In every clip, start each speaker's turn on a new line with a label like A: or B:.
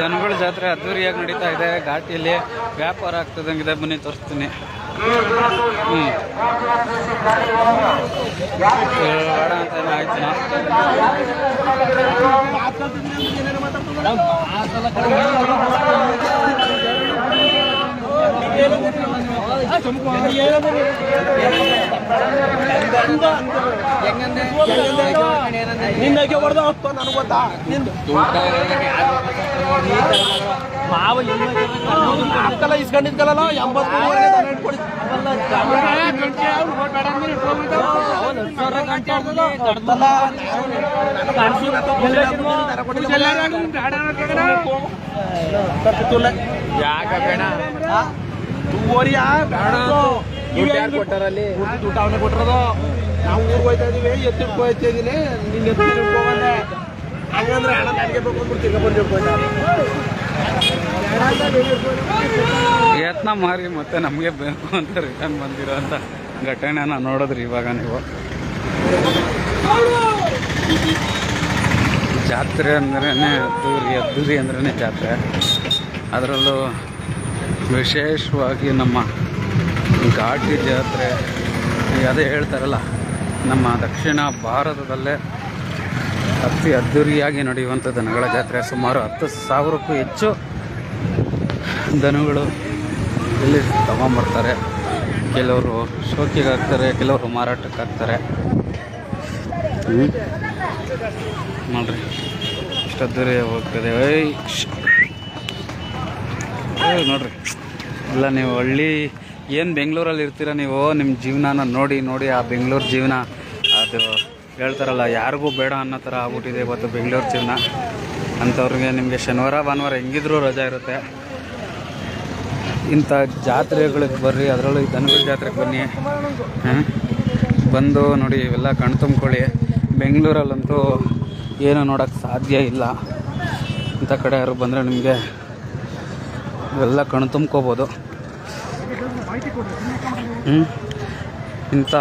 A: ದನಗಳ ಜಾತ್ರೆ ಅದ್ದೂರಿಯಾಗಿ ನಡೀತಾ ಇದೆ. ಘಾಟಿಯಲ್ಲಿ ವ್ಯಾಪಾರ ಆಗ್ತದಂಗಿದೆ. ಬನ್ನಿ ತೋರಿಸ್ತೀನಿ. ಹ್ಞೂ ಆಯ್ತು
B: ನಿನ್ನಗೆ ಹೊಡೆದ ನನಗೆ ಗೊತ್ತಾ? ನಿಂದು ಮಾವ ಹಾಕಲ್ಲ ಇಸ್ಕೊಂಡಿದ್ಕಲ್ಲ ಎಂಬತ್ತು
C: ಯಾಕ ಬೇಡ? ಕೊಟ್ಟಾರಲ್ಲಿ?
B: ದುಡ್ಡು ಅವನೇ ಕೊಟ್ಟಿರೋದು. ನಾವು ಊರಿಗೆ ಹೋಯ್ತಾ ಇದೀವಿ ಎತ್ತಿಡ್ಕೊ ಹೋಯ್ತಾ ಇದೀನಿ, ನಿನ್ನ ಎತ್ತಿ ಹಿಡ್ಕೊಂಬಂದೆ ಹಂಗಂದ್ರೆ ಹಣ ನನಗೆ ಬೇಕು ಅಂದ್ಬಿಟ್ಟು
A: ಯತ್ನ ಮಾರಿ ಮತ್ತೆ ನಮಗೆ ಬೇಕು ಅಂತ ರಿಟರ್ನ್ ಬಂದಿರೋ ಅಂತ ಘಟನೆನ ನೋಡಿದ್ರಿ ಇವಾಗ ನೀವು. ಜಾತ್ರೆ ಅಂದ್ರೇ ಅದ್ದೂರಿ ಅದ್ದೂರಿ ಅಂದ್ರೇ ಜಾತ್ರೆ. ಅದರಲ್ಲೂ ವಿಶೇಷವಾಗಿ ನಮ್ಮ ಘಾಟಿ ಜಾತ್ರೆ ಅದೇ ಹೇಳ್ತಾರಲ್ಲ ನಮ್ಮ ದಕ್ಷಿಣ ಭಾರತದಲ್ಲೇ ಅತಿ ಅದ್ಧೂರಿಯಾಗಿ ನಡೆಯುವಂಥ ದನಗಳ ಜಾತ್ರೆ. ಸುಮಾರು ಹತ್ತು ಸಾವಿರಕ್ಕೂ ಹೆಚ್ಚು ದನಗಳು ಇಲ್ಲಿ ತಗೊಂಬರ್ತಾರೆ. ಕೆಲವರು ಶೋಕಿಗೆ ಹಾಕ್ತಾರೆ ಕೆಲವರು ಮಾರಾಟಕ್ಕೆ ಹಾಕ್ತಾರೆ. ನೋಡ್ರಿ, ಇಷ್ಟು ಅದ್ದೂರಿ ಹೋಗ್ತದೆ. ನೋಡ್ರಿ. ಇಲ್ಲ ನೀವು ಹಳ್ಳಿ ಏನು ಬೆಂಗಳೂರಲ್ಲಿ ಇರ್ತೀರ ನೀವು? ನಿಮ್ಮ ಜೀವನನ ನೋಡಿ ನೋಡಿ ಆ ಬೆಂಗಳೂರು ಜೀವನ. ಅದು ಹೇಳ್ತಾರಲ್ಲ, ಯಾರಿಗೂ ಬೇಡ ಅನ್ನೋ ಥರ ಆಗ್ಬಿಟ್ಟಿದೆ ಇವತ್ತು ಬೆಂಗಳೂರು ಜೀವನ. ಅಂಥವ್ರಿಗೆ ನಿಮಗೆ ಶನಿವಾರ, ಭಾನುವಾರ ಹೆಂಗಿದ್ರೂ ರಜಾ ಇರುತ್ತೆ. ಇಂಥ ಜಾತ್ರೆಗಳಿಗೆ ಬರ್ರಿ, ಅದರಲ್ಲೂ ಈ ದನಗಳ ಜಾತ್ರೆಗೆ ಬನ್ನಿ. ಬಂದು ನೋಡಿ, ಇವೆಲ್ಲ ಕಣ್ ತುಂಬ್ಕೊಳ್ಳಿ. ಬೆಂಗಳೂರಲ್ಲಂತೂ ಏನು ನೋಡೋಕ್ಕೆ ಸಾಧ್ಯ ಇಲ್ಲ. ಇಂಥ ಕಡೆ ಯಾರು ಬಂದರೆ ನಿಮಗೆ ಇವೆಲ್ಲ ಕಣ್ ತುಂಬ್ಕೋಬೋದು. ಇಂಥ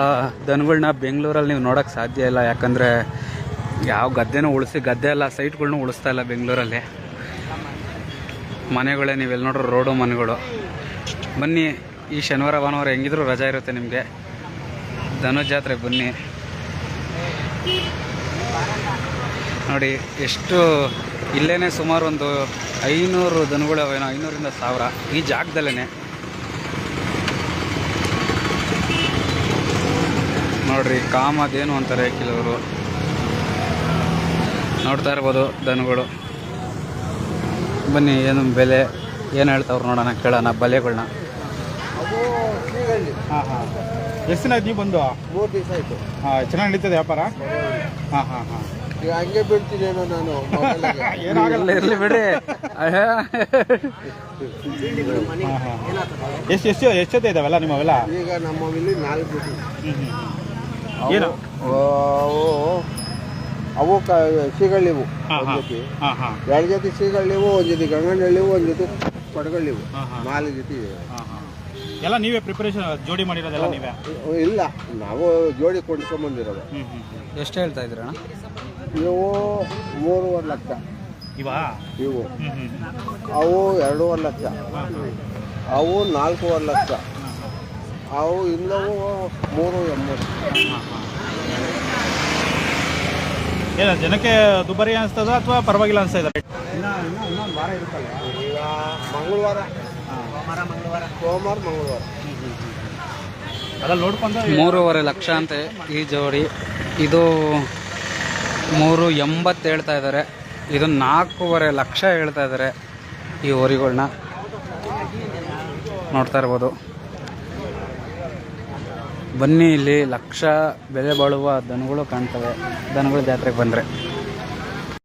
A: ದನಗಳನ್ನ ಬೆಂಗಳೂರಲ್ಲಿ ನೀವು ನೋಡೋಕ್ಕೆ ಸಾಧ್ಯ ಇಲ್ಲ, ಯಾಕಂದರೆ ಯಾವ ಗದ್ದೆನೂ ಉಳಿಸಿ, ಗದ್ದೆ ಎಲ್ಲ ಸೈಟ್ಗಳ್ನೂ ಉಳಿಸ್ತಾ ಇಲ್ಲ ಬೆಂಗಳೂರಲ್ಲಿ. ಮನೆಗಳೇ ನೀವೆಲ್ಲಿ ನೋಡ್ರಿ, ರೋಡು ಮನೆಗಳು. ಬನ್ನಿ, ಈ ಶನಿವಾರ, ಭಾನುವಾರ ಹೆಂಗಿದ್ರು ರಜಾ ಇರುತ್ತೆ ನಿಮಗೆ. ಧನು ಜಾತ್ರೆ ಬನ್ನಿ. ನೋಡಿ, ಎಷ್ಟು ಇಲ್ಲೇ ಸುಮಾರು ಒಂದು ಐನೂರು ದನಗಳು ಅವೇನೋ, ಐನೂರಿಂದ ಸಾವಿರ ಈ ಜಾಗದಲ್ಲೇ ನೋಡ್ರಿ ಕಾಮದೇನು ಅಂತಾರೆ ಕೆಲವರು? ನೋಡ್ತಾ ಇರ್ಬೋದು ದನಗಳು. ಬನ್ನಿ ಏನು ಬೆಲೆ ಏನು ಹೇಳ್ತಾವ್ರು ನೋಡೋಣ ಕೇಳೋಣ ಬಲೆಗಳನ್ನ
C: ಹಾಂ ಹಾಂ. ಎಷ್ಟು ದಿನ ಆಯ್ತು ನೀವು ಬಂದು?
B: ಮೂರು ದಿವಸ ಆಯ್ತು.
C: ಹಾಂ ಚೆನ್ನಾಗಿ ನಡೀತದೆ ವ್ಯಾಪಾರ? ಹಾಂ ಹಾಂ ಹಾಂ.
B: ಈಗ ಹಂಗೆ ಬೀಳ್ತೀನೇನೋ ನಾನು.
C: ಏನಾಗಲ್ಲ
A: ಇರಲಿ
C: ಹಾಂ ಎಷ್ಟು ಎಷ್ಟು ಎಷ್ಟೊತ್ತೆ ಇದಾವೆಲ್ಲ ನಿಮ್ಮವೆಲ್ಲ
B: ಈಗ ನಮ್ಮ ನಾಲ್ಕು
C: ಹ್ಞೂ ಏನು?
B: ಅವು ಅವು ಕ ಸಿಗಳಿವು ಒಂದು ಜೊತೆ.
C: ಹಾಂ ಹಾಂ
B: ಎರಡು ಜೊತೆ ಸಿಗಳಿವು ಒಂದು ಜೊತೆ ಗಂಗನಹಳ್ಳಿವು ಒಂದು ಜೊತೆ ಕೊಡಗಳಿವು
C: ಹಾಂ ಹಾಂ
B: ನಾಲ್ಕು ಜೊತೆ. ಇವೆ.
C: ಹಾಂ ಹಾಂ ಎಲ್ಲ ನೀವೇ ಪ್ರಿಪರೇಷನ್ ಜೋಡಿ ಮಾಡಿರೋದೆಲ್ಲ ನೀವೇ?
B: ಇಲ್ಲ. ನಾವು ಜೋಡಿ ಕೊಂಡ್ಕೊಂಬಂದಿರೋದು
A: ಎಷ್ಟು ಹೇಳ್ತಾ ಇದ್ರಣ್ಣ
B: ಇವು ಮೂರುವರೆ ಲಕ್ಷ.
C: ಇವಾ?
B: ಇವು. ಅವು ಎರಡೂವರೆ ಲಕ್ಷ. ಅವು ನಾಲ್ಕೂವರೆ ಲಕ್ಷ. ಅವು ಇಲ್ಲವೂ ಮೂರು ಎಂಬತ್ತು.
C: ಹಾಂ ಜನಕ್ಕೆ ದುಬಾರಿ ಅನಿಸ್ತದ ಅಥವಾ ಪರವಾಗಿಲ್ಲ ಅನಿಸ್ತಾ ಇದೆ? ಇನ್ನೊಂದು ವಾರ ಇರುತ್ತಲ್ಲ.
B: ಈಗ ಮಂಗಳವಾರ. ಸೋಮವಾರ ಮಂಗಳವಾರ.
C: ಅದ್ರಲ್ಲಿ ನೋಡ್ಕೊಂಡು
A: ಮೂರುವರೆ ಲಕ್ಷ ಅಂತೆ ಈ ಜೋಡಿ. ಇದು ಮೂರು ಎಂಬತ್ತು ಹೇಳ್ತಾ ಇದ್ದಾರೆ. ಇದು ನಾಲ್ಕೂವರೆ ಲಕ್ಷ ಹೇಳ್ತಾ ಇದ್ದಾರೆ ಈ ಹೋರಿಗಳ್ನ ನೋಡ್ತಾ ಇರ್ಬೋದು. ಬನ್ನಿ ಇಲ್ಲಿ ಲಕ್ಷ ಬೆಲೆ ಬಾಳುವ ದನಗಳು ಕಾಣ್ತವೆ. ದನಗಳು ಜಾತ್ರೆಗೆ ಬಂದರೆ.